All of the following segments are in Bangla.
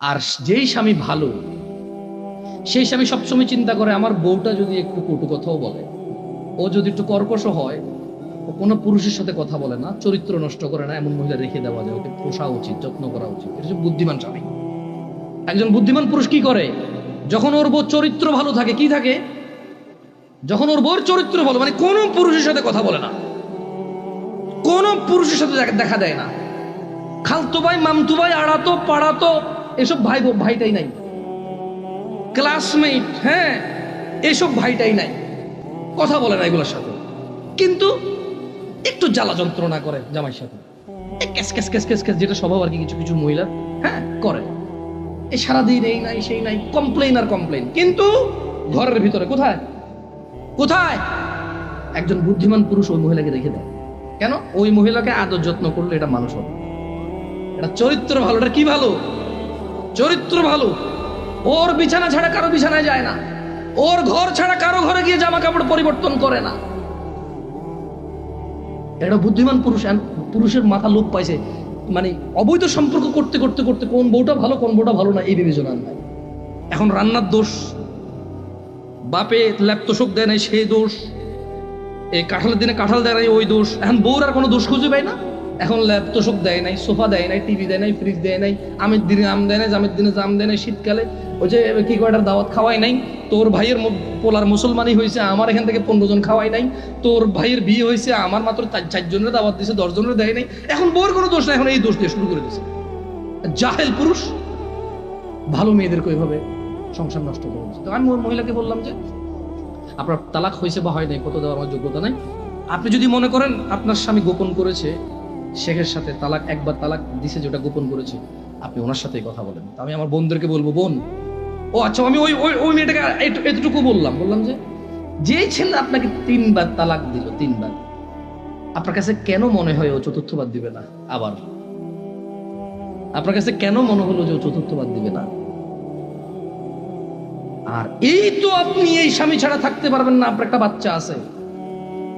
আর যেই স্বামী ভালো, সেই স্বামী সবসময় চিন্তা করে, আমার বউটা যদি একটু কটু কথাও বলে, ও যদি একটু কর্কশ হয়, ও কোনো পুরুষের সাথে কথা বলে না, চরিত্র নষ্ট করে না, এমন মহিলা রেখে দেওয়া যায়, ওকে পোষা উচিত, যত্ন করা উচিত। এটা বুদ্ধিমান স্বামী। একজন বুদ্ধিমান পুরুষ কি করে? যখন ওর বউ চরিত্র ভালো থাকে, কি থাকে? যখন ওর বউর চরিত্র ভালো মানে কোনো পুরুষের সাথে কথা বলে না, কোন পুরুষের সাথে দেখা দেয় না। খালতো ভাই মামতু ভাই আড়াতো, পাড়াতো এসব ভাই ভাইটাই নাই। ক্লাসমেট হ্যাঁ এসব ভাইটাই নাই। কথা বলে না এগুলোর সাথে। কিন্তু একটু জ্বালা যন্ত্রণা করে জামাইয়ের সাথে। ক্যাস ক্যাস ক্যাস ক্যাস ক্যাস, যেটা স্বভাব আর কি কিছু কিছু মহিলা হ্যাঁ করে। এই সারাদিন এই নাই, সেই নাই কমপ্লেন আর কমপ্লেন কিন্তু ঘরের ভিতরে কোথায়? কোথায়? একজন বুদ্ধিমান পুরুষ ওই মহিলাকে রেখে দেয়। কেন? ওই মহিলাকে আদর যত্ন করলে এটা মানুষ হবে। এটা চরিত্র ভালো, এটা কি ভালো? চরিত্র ভালো। ওর বিছানা ছাড়া কারও বিছানায় যায় না। ওর ঘর ছাড়া কারও ঘরে গিয়ে জামা কাপড় পরিবর্তন করে না। এটা বুদ্ধিমান পুরুষ পুরুষের মাথা লোপ পাইছে। মানে অবৈধ সম্পর্ক করতে করতে করতে কোন বউটা ভালো, কোন বউটা ভালো না, এই বিবেচনা নাই। এখন রান্নার দোষ। বাপে ল্যাপ তোষক দেয় নাই সেই দোষ। এই কাঁঠালের দিনে কাঁঠাল দেয় নাই, ওই দোষ। এখন বউর আর কোনো দোষ খুঁজে পায় না। এখন ল্যাপ তোষক দেয় নাই, সোফা দেয় নাই, টিভি দেয় নাই ফ্রিজ দেয় নাই, আমের দিনে আম দেয় নাই, জামের দিনে জাম দেয় নাই, শীতকালে। ওই যে কি কয়টার দাওয়াত খাওয়াই নাই? তোর ভাইয়ের পোলার মুসলমানই হয়েছে আমার এখান থেকে পনেরো জন খাওয়াই নাই। তোর ভাইয়ের বিয়ে হয়েছে আমার মাত্র চার চারজনের দাওয়াত দিয়েছে দশ জনের দেয় নাই। এখন বউর কোনো দোষ নাই, এখন এই দোষ দিয়ে শুরু করে দিয়েছে জাহেল পুরুষ, ভালো মেয়েদেরকে ওইভাবে সংসার নষ্ট করে দিচ্ছে তো আমি ওই মহিলাকে বললাম যে, আপনার তালাক হয়েছে বা হয় নাই, কত দেওয়ার আমার যোগ্যতা নাই? আপনি যদি মনে করেন, আপনার স্বামী গোপন করেছে শেখের সাথে তালাক, একবার তালাক দিছে যেটা গোপন করেছে। আপনি ওনার সাথেই কথা বলেন। আমি আমার বোনদেরকে বলব, বোন, ও আচ্ছা আমি ওই ওই ওই মেয়েটাকে এতটুকু বললাম। বললাম যে, যেই ছেলে আপনাকে তিনবার তালাক দিল, তিনবার, আপনার কাছে কেন মনে হয় ও চতুর্থবার দিবে না? আবার, আপনার কাছে কেন মনে হলো যে ও চতুর্থবার দিবে না? আর এই তো আপনি এই স্বামী ছাড়া থাকতে পারবেন না, আপনার একটা বাচ্চা আছে।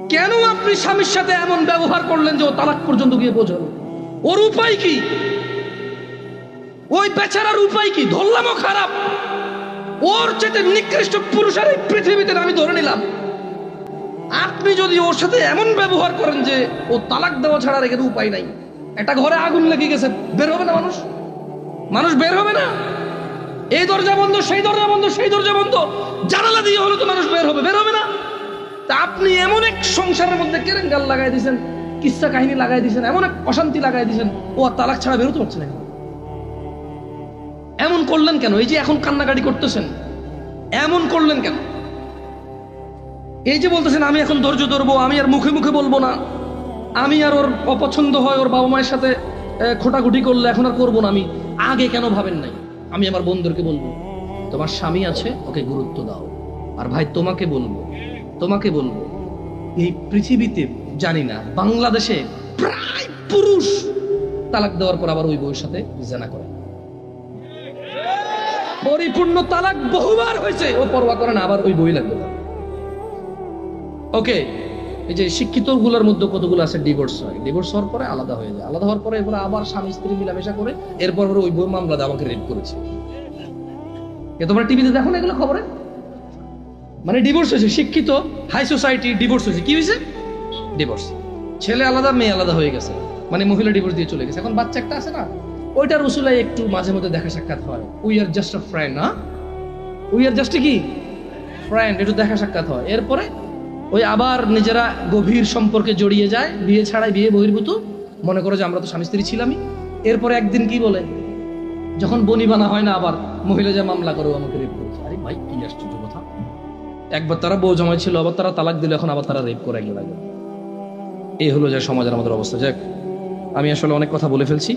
কেন আপনি স্বামীর সাথে এমন ব্যবহার করলেন যে ও তালাক পর্যন্ত গিয়ে পৌঁছালো ওর উপায় কি? ওই বেচারার উপায় কি? ধরলামও খারাপ। ওর চেয়ে নিকৃষ্ট পুরুষ আর এই পৃথিবীতে আমি ধরে নিলাম। আপনি যদি ওর সাথে এমন ব্যবহার করেন যে ও তালাক দেওয়া ছাড়া রেখে উপায় নাই, একটা ঘরে আগুন লেগে গেছে, বের হবে না মানুষ? মানুষ বের হবে না? এই দরজা বন্ধ, সেই দরজা বন্ধ, সেই দরজা বন্ধ, জানালা দিয়ে হলে তো মানুষ বের হবে বের হবে না? তা আপনি এমন এক সংসারের মধ্যে কেরেঙ্গাল লাগাই দিয়েছেন কিস্সা কাহিনী লাগাই দিয়েছেন, এমন এক অশান্তি লাগাই দিয়েছেন, ও আর তালাক ছাড়া বেরোতে পারছে না এমন করলেন কেন? এই যে এখন কান্নাকাটি করতেছেন, এমন করলেন কেন? এই যে বলতেছেন, আমি এখন ধৈর্য ধরবো, আমি আর মুখে মুখে বলব না। আমি আর ওর অপছন্দ হয়, ওর বাবা মায়ের সাথে খোটাখুটি করলে এখন আর করব না আমি। আগে কেন ভাবেন নাই? আমি আমার বন্ধুদেরকে বলব, তোমার স্বামী আছে, ওকে গুরুত্ব দাও। আর ভাই, তোমাকে বলব তোমাকে বলব, এই পৃথিবীতে জানি না, বাংলাদেশে প্রায় পুরুষ তালাক দেওয়ার পর আবার ওই বউয়ের সাথে জানা করে। পরিপূর্ণ তালাক বহুবার হয়েছে, ও পরোয়া করে না, আবার ওই বই লাগবে ওকে এই যে শিক্ষিতগুলোর মধ্যে কতগুলো আছে? ডিভোর্স হয়। ডিভোর্স হওয়ার পরে আলাদা হয়ে যায়। আলাদা হওয়ার পরে এগুলো আবার স্বামী স্ত্রী মিলামেশা করে, এরপর ওই বই মামলা আমাকে রেপ করেছে। এ তোমরা টিভিতে দেখো না এগুলো খবরে? মানে ডিভোর্স হয়েছে, শিক্ষিত হাই সোসাইটি ডিভোর্স হয়েছে। কি হয়েছে? ডিভোর্স ছেলে আলাদা, মেয়ে আলাদা হয়ে গেছে। মানে মহিলা ডিভোর্স দিয়ে চলে গেছে। এখন বাচ্চা একটা আছে না? ওইটার উসুলাই একটু মাঝে মধ্যে দেখা সাক্ষাৎ হয়। We are just a friend না উই আর জাস্ট কি? ফ্রেন্ড একটু দেখা সাক্ষাৎ হয়। এরপরে ওই আবার নিজেরা গভীর সম্পর্কে জড়িয়ে যায়। বিয়ে ছাড়াই বিয়ে বহির্ভূত। মনে করো যে আমরা তো স্বামী স্ত্রী ছিলামই। এরপরে একদিন কি বলে? যখন বনি বানা হয় না আবার, মহিলা যা মামলা করে আমাকে রেপ করেছে। আরে ভাই, কি আশ্চর্য একবার তারা বউ জমাই ছিল, আবার তারা তালাক দিল, এখন আবার তারা রেপ করে একজন একজন এই হলো যে সমাজের আমাদের অবস্থা। যাক, আমি আসলে অনেক কথা বলে ফেলছি।